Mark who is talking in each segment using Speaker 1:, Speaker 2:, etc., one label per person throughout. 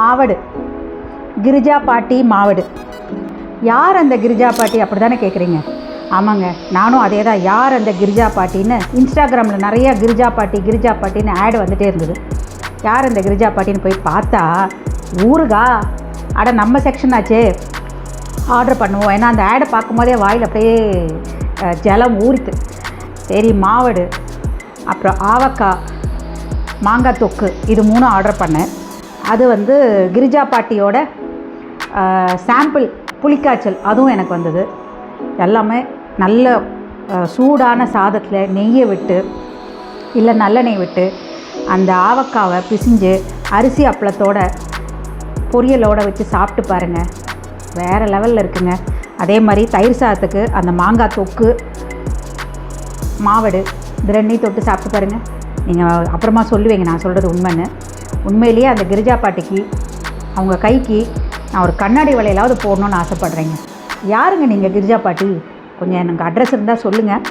Speaker 1: மாவடு. கிரிஜா பாட்டி மாவடு. யார் அந்த கிரிஜா பாட்டி அப்படி தானே கேட்குறீங்க ஆமாங்க நானும் அதே தான் யார் அந்த கிரிஜா பாட்டின்னு இன்ஸ்டாகிராமில் நிறையா கிரிஜா பாட்டி கிரிஜா பாட்டின்னு ஆட் வந்துகிட்டே இருந்தது. யார் அந்த கிரிஜா பாட்டின்னு போய் பார்த்தா ஊருகா அட நம்ம செக்ஷன் ஆச்சே. ஆர்டர் பண்ணுவோம். ஏன்னா அந்த ஆடை பார்க்கும்போதே வாயில் அப்படியே ஜலம் ஊறித்து சரி மாவடு. அப்புறம் ஆவக்காய் மாங்காய் தொக்கு இது மூணும் ஆர்டர் பண்ணேன். அது வந்து கிரிஜா பாட்டியோட சாம்பிள் புளிக்காய்ச்சல் அதுவும் எனக்கு வந்தது. எல்லாமே நல்ல சூடான சாதத்தில் நெய்யை விட்டு இல்லை நல்லெண்ணெய் விட்டு அந்த ஆவக்காவை பிசிஞ்சு அரிசி அப்பளத்தோட பொரியலோட வச்சு சாப்பிட்டு பாருங்கள் வேறு லெவலில் இருக்குங்க. அதே மாதிரி தயிர் சாதத்துக்கு அந்த மாங்காய் தொக்கு மாவடு இது ரெண்டையும் தொட்டு சாப்பிட்டு பாருங்கள் நீங்கள் அப்புறமா சொல்லுவீங்க நான் சொல்கிறது உண்மைன்னு. உண்மையிலேயே அந்த கிரிஜா பாட்டிக்கு அவங்க கைக்கு நான் ஒரு கண்ணாடி வலையிலாவது போடணும்னு ஆசைப்பட்றேங்க. யாருங்க நீங்கள் கிரிஜா பாட்டி? கொஞ்சம் எனக்கு அட்ரஸ் இருந்தால் சொல்லுங்கள்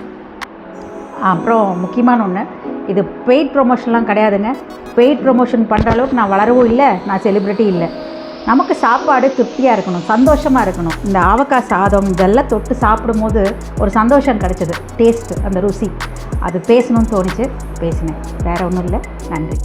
Speaker 1: அப்புறம் முக்கியமான ஒன்று இது பெய்ட் ப்ரொமோஷன்லாம் கிடையாதுங்க. பெய்ட் ப்ரொமோஷன் பண்ணுற அளவுக்கு நான் வளரவும் இல்லை நான் செலிப்ரிட்டி இல்லை. நமக்கு சாப்பாடு திருப்தியாக இருக்கணும் சந்தோஷமாக இருக்கணும். இந்த ஆவக்காய் சாதம் இதெல்லாம் தொட்டு சாப்பிடும்போது ஒரு சந்தோஷம் கிடச்சிது டேஸ்ட்டு அந்த ருசி. அது பேசணும்னு தோணுச்சு பேசினேன். வேறு ஒன்றும் இல்லை நன்றி.